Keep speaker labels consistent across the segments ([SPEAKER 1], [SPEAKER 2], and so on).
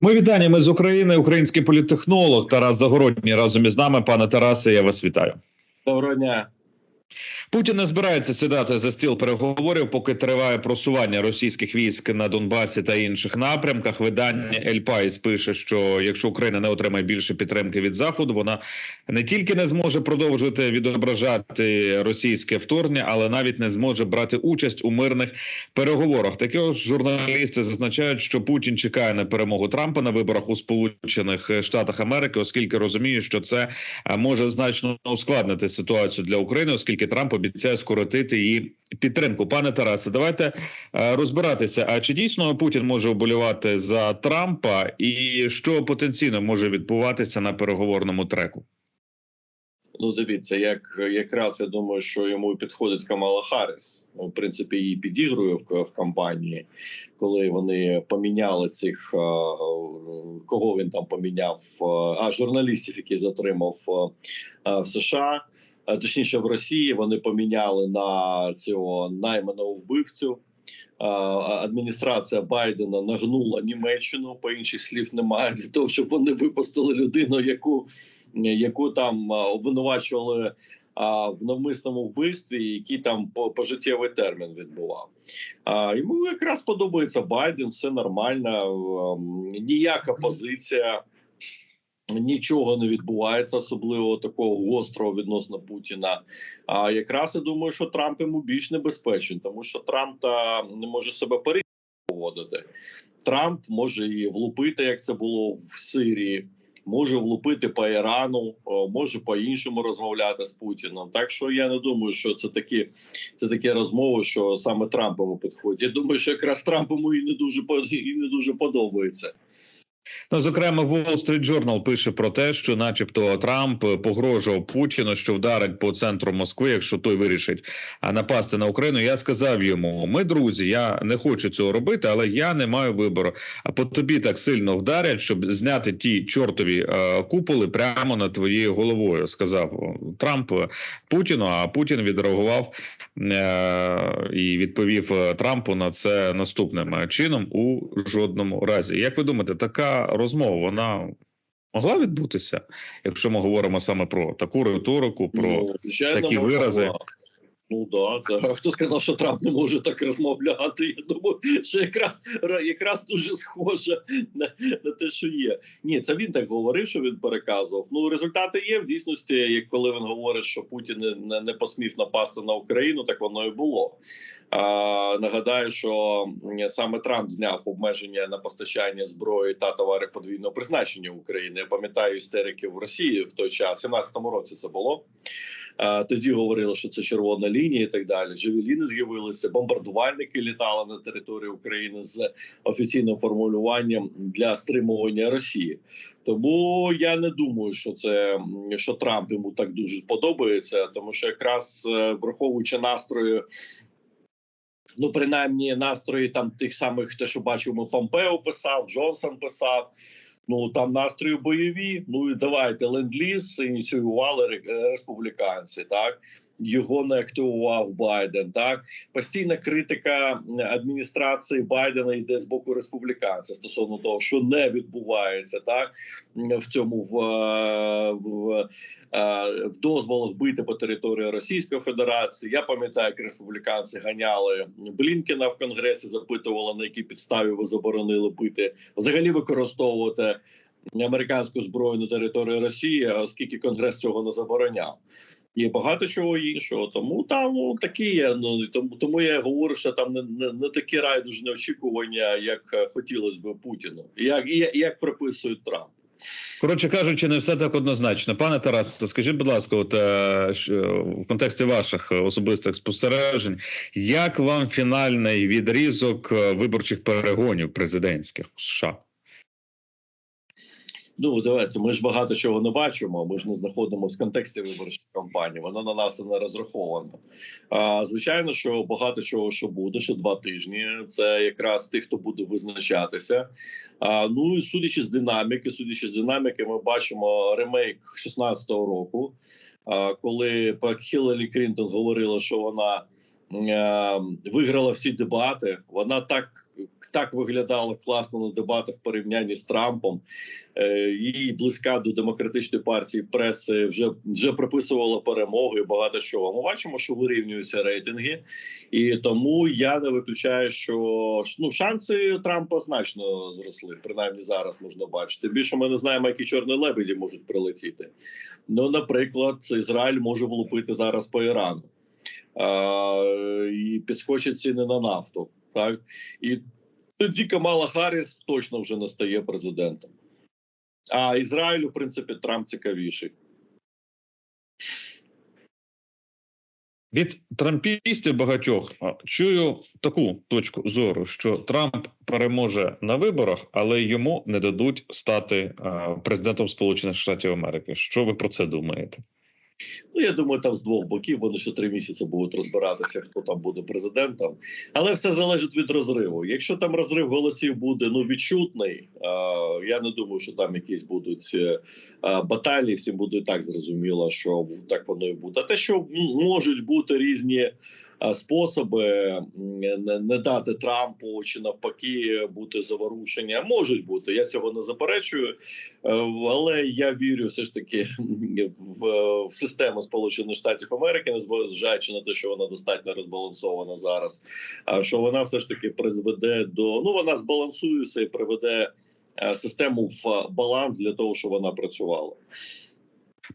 [SPEAKER 1] Ми вітання. Ми з України, український політтехнолог Тарас Загородній разом із нами. Пане Тарасе, я вас вітаю.
[SPEAKER 2] Доброго дня.
[SPEAKER 1] Путін не збирається сідати за стіл переговорів, поки триває просування російських військ на Донбасі та інших напрямках. Видання Ель Пайс пише, що якщо Україна не отримає більше підтримки від заходу, вона не тільки не зможе продовжувати відображати російське вторгнення, але навіть не зможе брати участь у мирних переговорах. Також журналісти зазначають, що Путін чекає на перемогу Трампа на виборах у Сполучених Штатах Америки, оскільки розуміє, що це може значно ускладнити ситуацію для України, оскільки Трамп обіцяє скоротити її підтримку. Пане Тарасе, давайте е, розбиратися. А чи дійсно Путін може оболювати за Трампа, і що потенційно може відбуватися на переговорному треку?
[SPEAKER 2] Ну, дивіться, як якраз я думаю, що йому підходить Камала Харріс. Ну, в принципі, її підігрує в, в кампанії, коли вони поміняли цих кого він там поміняв, а журналістів, які затримав в США. Точніше, в Росії вони поміняли на цього найманого вбивцю. Адміністрація Байдена нагнула Німеччину по інших слів немає для того, щоб вони випустили людину, яку яку там обвинувачували в навмисному вбивстві, який там пожиттєвий термін відбував. Йому якраз подобається Байден, все нормально, ніяка позиція нічого не відбувається, особливо такого гострого відносно Путіна. А якраз я думаю, що Трамп йому більш небезпечен, тому що Трамп та не може себе поводити. Трамп може і влупити, як це було в Сирії. Може влупити по Ірану, може по іншому розмовляти з Путіном. Так що я не думаю, що це такі це такі розмови, що саме Трамп йому підходить. Я думаю, що якраз Трамп йому і не дуже і не дуже подобається.
[SPEAKER 1] Ну, зокрема, Wall Street Journal пише про те, що, начебто, Трамп погрожував Путіну, що вдарить по центру Москви, якщо той вирішить напасти на Україну. Я сказав йому: ми друзі, я не хочу цього робити, але я не маю вибору. А по тобі так сильно вдарять, щоб зняти ті чортові е, куполи прямо над твоєю головою. Сказав Трамп Путіну. А Путін відреагував е, і відповів Трампу на це наступним чином у жодному разі. Як ви думаєте, така? Розмова вона могла відбутися, якщо ми говоримо саме про таку риторику, про ну, такі вирази. Могла.
[SPEAKER 2] Ну да, це хто сказав, що Трамп не може так розмовляти. Я думаю, що якраз якраз дуже схоже на на те, що є. Ні, це він так говорив, що він переказував. Ну результати є в дійсності. Як коли він говорить, що Путін не, не посмів напасти на Україну, так воно і було. Нагадаю, що саме Трамп зняв обмеження на постачання зброї та товари подвійного призначення України. Я пам'ятаю істерики в Росії в той час, 17-му році це було. Тоді говорили, що це червона лінія, і так далі. Джавеліни з'явилися, бомбардувальники літали на території України з офіційним формулюванням для стримування Росії. Тому я не думаю, що це що Трамп йому так дуже подобається, тому що якраз е, враховуючи настрої. Ну, принаймні, настрої там тих самих, те, що бачимо, Помпео писав, Джонсон писав. Ну там настрої бойові. Ну і давайте ленд-ліз ініціювали республіканці. Так його не активував Байден. Так постійна критика адміністрації Байдена йде з боку республіканців стосовно того, що не відбувається, так в цьому в в, в дозволах бити по території Російської Федерації. Я пам'ятаю, як республіканці ганяли Блінкена в конгресі, запитували на якій підставі ви заборонили бити, взагалі використовувати. Американську зброю на території Росії, оскільки Конгрес цього не забороняв і багато чого іншого. Тому там ну, такі є. Ну тому тому я говорю, що там не не, не такі райдужні очікування, як е, хотілося б Путіну, як і як приписують Трамп.
[SPEAKER 1] Коротше кажучи, не все так однозначно. Пане Тарасе, скажіть, будь ласка, от е, в контексті ваших особистих спостережень, як вам фінальний відрізок е, виборчих перегонів президентських у США?
[SPEAKER 2] Ну давайте ми ж багато чого не бачимо. Ми ж не знаходимося в контексті виборчої кампанії. Вона на нас не розрахована. А звичайно, що багато чого що буде ще два тижні. Це якраз тих, хто буде визначатися. А ну і судячи з динаміки, судячи з динаміки, ми бачимо ремейк 16-го року. А коли Хіларі Клінтон говорила, що вона. Виграла всі дебати. Вона так так виглядала класно на дебатах в порівнянні з Трампом. Е, Її близька до демократичної партії преси вже вже приписувала перемоги. Багато чого. Ми бачимо, що вирівнюються рейтинги, і тому я не виключаю, що ну шанси Трампа значно зросли. Принаймні зараз можна бачити. Більше ми не знаємо, які чорні лебеді можуть прилетіти. Ну, наприклад, Ізраїль може влупити зараз по Ірану. І підскочать ціни на нафту. Так і тоді Камала Харріс точно вже не стає президентом. А Ізраїлю, в принципі, Трамп цікавіший.
[SPEAKER 1] Від трампістів багатьох чую таку точку зору, що Трамп переможе на виборах, але йому не дадуть стати президентом Сполучених Штатів Америки. Що ви про це думаєте?
[SPEAKER 2] Ну, я думаю, там з двох боків вони ще три місяці будуть розбиратися, хто там буде президентом. Але все залежить від розриву. Якщо там розрив голосів буде ну відчутний, я не думаю, що там якісь будуть е, баталії. Всім буде і так зрозуміло, що так воно і буде. А те, що можуть бути різні способи не, не дати Трампу чи навпаки бути заворушення, можуть бути. Я цього не заперечую. Е, але я вірю все ж таки в, в систему Сполучених Штатів Америки, незважаючи на те, що вона достатньо розбалансована зараз. Що вона все ж таки призведе до ну вона збалансується і приведе е, систему в баланс для того, щоб вона працювала.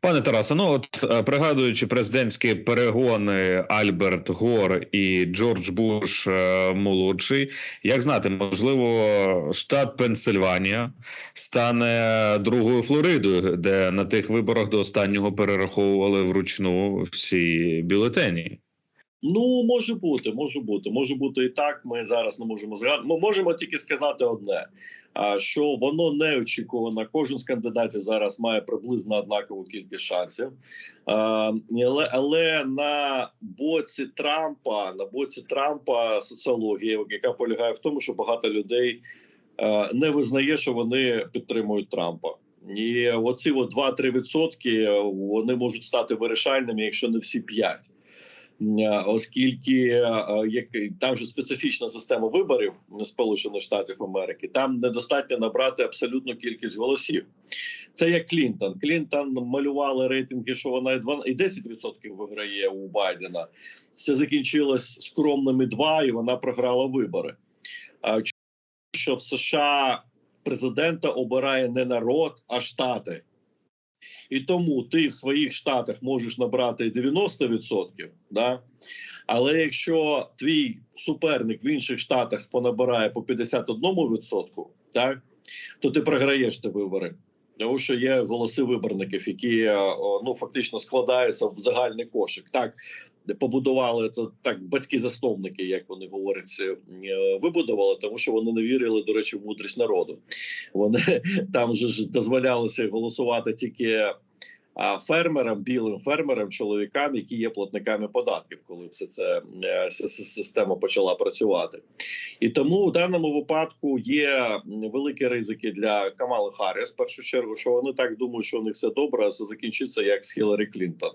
[SPEAKER 1] Пане Тарасе, ну от е, пригадуючи президентські перегони Альберт Гор і Джордж Буш е, молодший, як знати, можливо, штат Пенсильванія стане другою Флоридою, де на тих виборах до останнього перераховували вручну всі бюлетені.
[SPEAKER 2] Ну може бути, може бути, може бути і так. Ми зараз не можемо згадати. Ми можемо тільки сказати одне: що воно неочікувано. Кожен з кандидатів зараз має приблизно однакову кількість шансів. Але, але на боці Трампа, на боці Трампа соціологія, яка полягає в тому, що багато людей не визнає, що вони підтримують Трампа. І оці от 2-3 відсотки вони можуть стати вирішальними, якщо не всі 5 оскільки е, як там же специфічна система виборів Сполучених Штатів Америки, там недостатньо набрати абсолютну кількість голосів. Це як Клінтон. Клінтон малювали рейтинги, що вона і 2 і 10% виграє у Байдена. Це закінчилось скромними 2, і вона програла вибори. Що в США президента обирає не народ, а штати. І тому ти в своїх штатах можеш набрати 90%, да? але якщо твій суперник в інших штатах понабирає по 51%, так, то ти програєш ті вибори. Тому що є голоси виборників, які е, ну фактично складаються в загальний кошик. Так побудували це так, батьки-засновники, як вони говорять, е, вибудували, тому що вони не вірили, до речі, в мудрість народу. Вони там же ж дозволялося голосувати тільки фермерам, білим фермерам, чоловікам, які є платниками податків, коли все це е, система почала працювати. І тому в даному випадку є великі ризики для Камали Харріс, в першу чергу, що вони так думають, що у них все добре, а це закінчиться як з Хіларі Клінтон.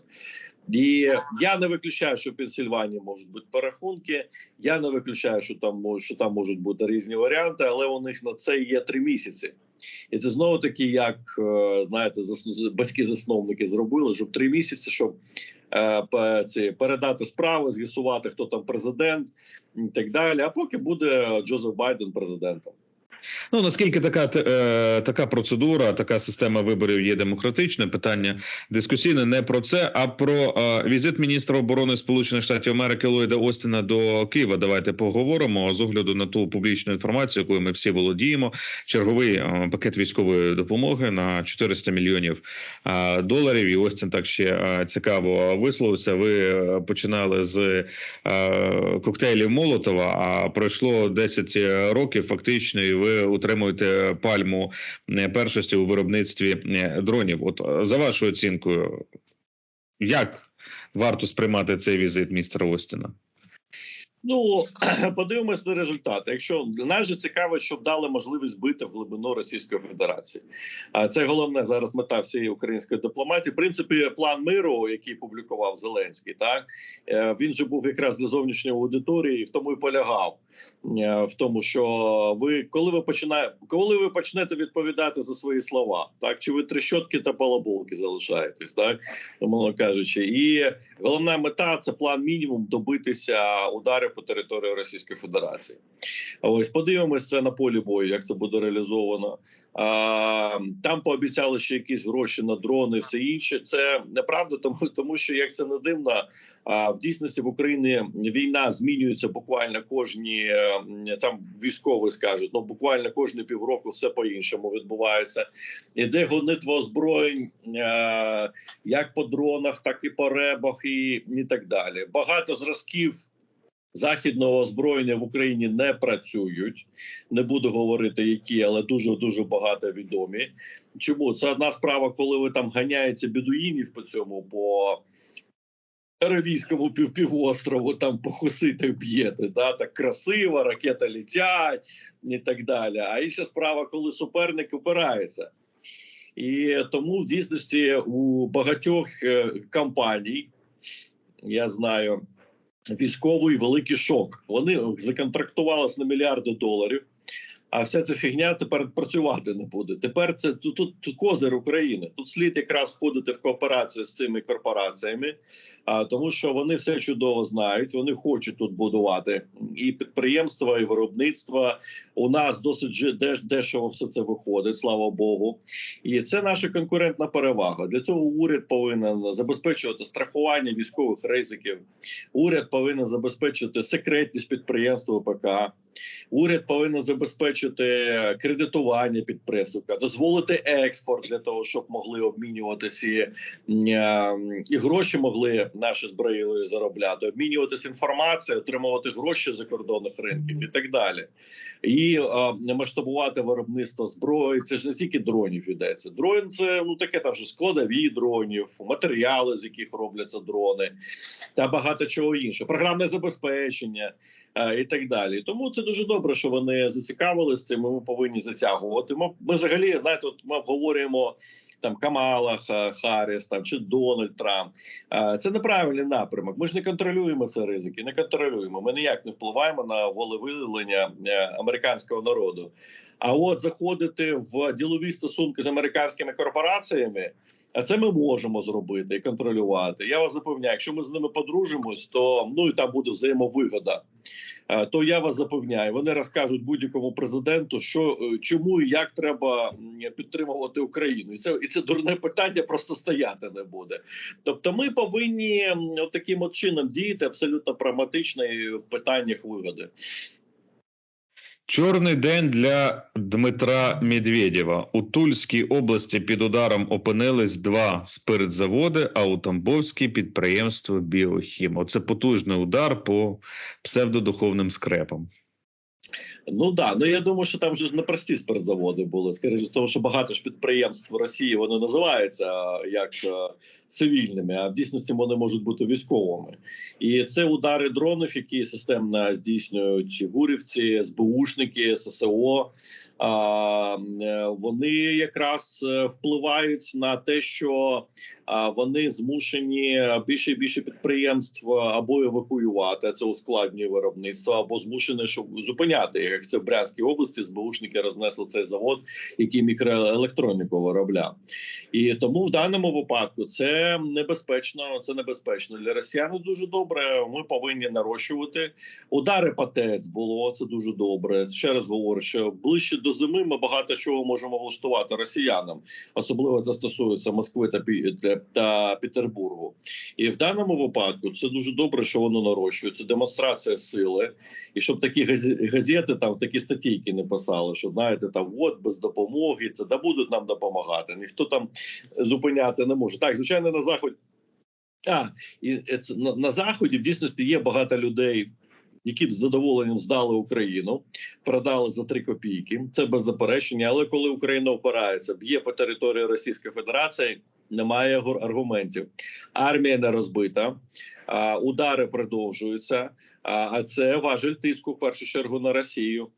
[SPEAKER 2] І я не виключаю, що в Пенсільванії можуть бути перерахунки. Я не виключаю, що там що там можуть бути різні варіанти, але у них на це є три місяці. І це знову таки, як е, знаєте, зас- батьки-засновники зробили, щоб три місяці, щоб е, ці, передати справи, з'ясувати, хто там президент і так далі. А поки буде Джозеф Байден президентом.
[SPEAKER 1] Ну наскільки така е, така процедура, така система виборів є демократичною, питання дискусійне не про це, а про е, візит міністра оборони Сполучених Штатів Америки Ллойда Остіна до Києва. Давайте поговоримо з огляду на ту публічну інформацію, якою ми всі володіємо. Черговий е, пакет військової допомоги на 400 мільйонів е, доларів. І Остін так ще е, цікаво висловився. Ви е, починали з е, коктейлів Молотова, а пройшло 10 років фактично, і ви утримуєте пальму е, першості у виробництві е, дронів. От е, за вашою оцінкою, як варто сприймати цей візит містера Остіна?
[SPEAKER 2] Ну подивимось на результати. Якщо нас же цікаво, щоб дали можливість бити в глибину Російської Федерації, а це головне зараз мета всієї української дипломатії. В принципі, план миру, який публікував Зеленський, так він же був якраз для зовнішньої аудиторії, і в тому і полягав. Е, в тому, що ви коли ви починає, коли ви почнете відповідати за свої слова, так чи ви трещотки та балаболки залишаєтесь, так умовно кажучи, і головна мета це план мінімум добитися ударів по території Російської Федерації. Ось подивимось це на полі бою, як це буде реалізовано. Там пообіцяли ще якісь гроші на дрони, все інше. Це неправда, тому тому що як це не дивно, в дійсності в Україні війна змінюється буквально кожні там військові скажуть, ну буквально кожні півроку все по іншому відбувається. Іде гонитва озброєнь як по дронах, так і по ребах, і, і так далі. Багато зразків. Західного озброєння в Україні не працюють. Не буду говорити, які, але дуже дуже багато відомі. Чому це одна справа, коли ви там ганяєте бідуїнів по цьому по Аравійському пів півострову, там по хуситах б'єте, да, так красиво, ракети летять і так далі. А інша справа, коли суперник опирається. І тому в дійсності у багатьох е, компаній, я знаю, військовий великий шок. Вони законтрактувалися на мільярди доларів. А вся ця фігня тепер працювати не буде. Тепер це тут, тут, козир України. Тут слід якраз входити в кооперацію з цими корпораціями, а тому, що вони все чудово знають. Вони хочуть тут будувати і підприємства, і виробництва. У нас досить деш, дешево все це виходить. Слава Богу, і це наша конкурентна перевага. Для цього уряд повинен забезпечувати страхування військових ризиків. Уряд повинен забезпечити секретність підприємства ВПК. Уряд повинен забезпечити кредитування підприємств, дозволити експорт для того, щоб могли обмінюватися і, і гроші могли наші зброї заробляти, обмінюватися інформацією, отримувати гроші за кордонних ринків і так далі. І а, масштабувати виробництво зброї. Це ж не тільки дронів йдеться. Дрон це ну таке там вже складові дронів, матеріали, з яких робляться дрони, та багато чого іншого. Програмне забезпечення і так далі. Тому це дуже добре, що вони зацікавилися цим. Ми повинні затягувати. Ми, ми взагалі знаєте, от ми обговорюємо. Там Камала Харріс, там чи Дональд Трамп. Це неправильний напрямок. Ми ж не контролюємо ці ризики, не контролюємо. Ми ніяк не впливаємо на волевиявлення американського народу. А от заходити в ділові стосунки з американськими корпораціями. А це ми можемо зробити і контролювати. Я вас запевняю, якщо ми з ними подружимось, то ну і там буде взаємовигода. То я вас запевняю, вони розкажуть будь-якому президенту, що чому і як треба підтримувати Україну, і це і це дурне питання просто стояти не буде. Тобто, ми повинні таким от чином діяти абсолютно прагматично і в питаннях вигоди.
[SPEAKER 1] Чорний день для Дмитра Медведєва у Тульській області під ударом опинились два спиртзаводи, а у Тамбовській підприємство Біохім. Оце потужний удар по псевдодуховним скрепам.
[SPEAKER 2] Ну да, ну я думаю, що там вже непрості спиртзаводи були. Скоріше, того, що багато ж підприємств Росії вони називаються як цивільними, а в дійсності вони можуть бути військовими. І це удари дронів, які системно здійснюють гурівці, СБУшники, ССО. Вони якраз е, впливають на те, що вони змушені більше і більше підприємств або евакуювати це ускладнює виробництво, або змушені щоб зупиняти. Як це в Брянській області збушники рознесли цей завод, який мікроелектроніку виробляв, і тому в даному випадку це небезпечно. Це небезпечно для росіян. Дуже добре. Ми повинні нарощувати удари. по ТЕЦ було це дуже добре. Ще раз говорю, що ближче до зими ми багато чого можемо влаштувати росіянам, особливо це стосується Москви та та Петербургу. І в даному випадку це дуже добре, що воно нарощується. Демонстрація сили, і щоб такі газети там такі статейки не писали, що знаєте, там от без допомоги це да будуть нам допомагати. Ніхто там зупиняти не може. Так, звичайно, на заході. А, і це на, на заході в дійсності є багато людей. Які б з задоволенням здали Україну, продали за три копійки. Це без заперечення. Але коли Україна опирається, б'є по території Російської Федерації, немає аргументів. Армія не розбита, удари продовжуються. А це важель тиску в першу чергу на Росію.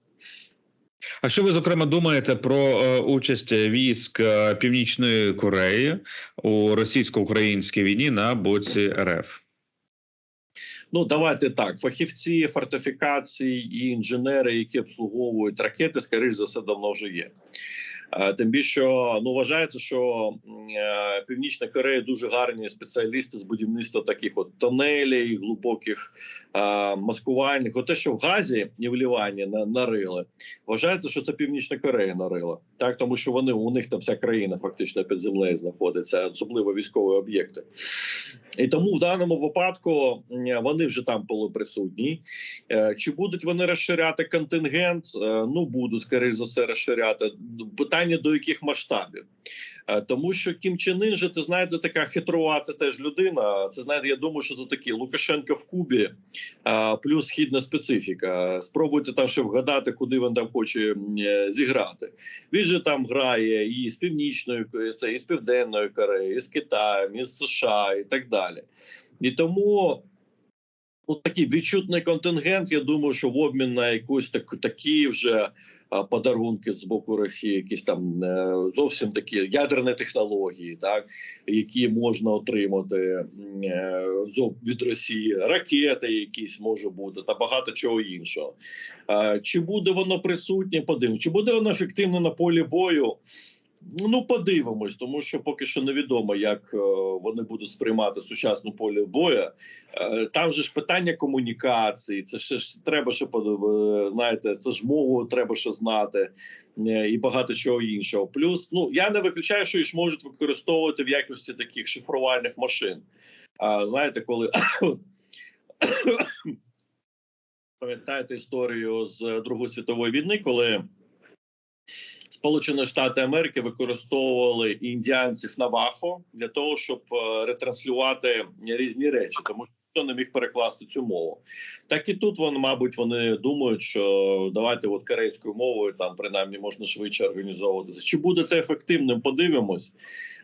[SPEAKER 1] А що ви зокрема думаєте про е, участь військ е, Північної Кореї у російсько-українській війні на боці РФ?
[SPEAKER 2] Ну давайте так: фахівці фортифікації і інженери, які обслуговують ракети, скоріш за все, давно вже є. Е, Тим більше ну вважається, що Північна Корея дуже гарні спеціалісти з будівництва таких от тонелей, глибоких маскувальних. От те, що в Газі і в Лівані на, нарили, вважається, що це Північна Корея нарила. Так, тому що вони у них там вся країна фактично під землею знаходиться, особливо військові об'єкти. І тому в даному випадку вони вже там були присутні. Е, Чи будуть вони розширяти контингент? Е, Ну будуть скоріш за все розширяти. Питання до яких масштабів, тому що Кім Чен Ын же, ти знаєте, така хитрувата теж людина. Це знаєте, я думаю, що це такий Лукашенко в Кубі, е, плюс східна специфіка. Спробуйте там ще вгадати, куди він там хоче е, зіграти. Він же там грає і з північної це і з південної Кореї, і з Китаєм, і з США, і так далі. І тому ну, такий відчутний контингент. Я думаю, що в обмін на якусь так, такі вже подарунки з боку Росії, якісь там е, зовсім такі ядерні технології, так які можна отримати е, від Росії, ракети, якісь може бути, та багато чого іншого. Чи буде воно присутнє? Подивимось. Чи буде воно ефективно на полі бою? Ну, подивимось, тому що поки що невідомо, як е, вони будуть сприймати сучасну поле бою. Е, Там же ж питання комунікації. Це ще ж треба ще знаєте, це ж мову треба ще знати е, і багато чого іншого. Плюс, ну я не виключаю, що їх можуть використовувати в якості таких шифрувальних машин. А знаєте, коли пам'ятаєте історію з Другої світової війни, коли Сполучені Штати Америки використовували індіанців Навахо для того, щоб е, ретранслювати різні речі, тому що ніхто не міг перекласти цю мову. Так і тут вони, мабуть, вони думають, що давайте от корейською мовою там принаймні можна швидше організовуватися. Чи буде це ефективним? Подивимось.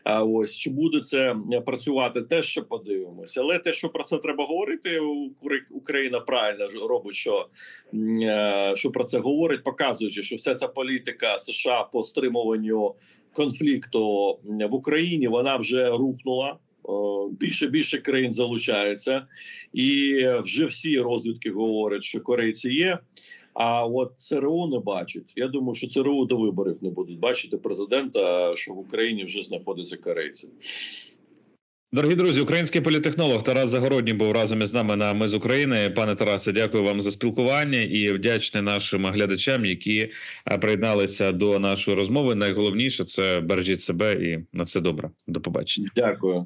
[SPEAKER 2] А ось чи буде це е, працювати, теж ще подивимося. Але те, що про це треба говорити, Укра- Україна правильно робить, що, е, що про це говорить, показуючи, що вся ця політика США по стримуванню конфлікту в Україні вона вже рухнула. Більше більше країн залучаються, і вже всі розвідки говорять, що корейці є. А от ЦРУ не бачить. Я думаю, що ЦРУ до виборів не будуть бачити президента, що в Україні вже знаходяться корейці.
[SPEAKER 1] Дорогі друзі, український політехнолог Тарас Загородній був разом із нами на Ми з України. Пане Тарасе, дякую вам за спілкування і вдячний нашим глядачам, які е, приєдналися до нашої розмови. Найголовніше це бережіть себе і на все добре. До побачення.
[SPEAKER 2] Дякую.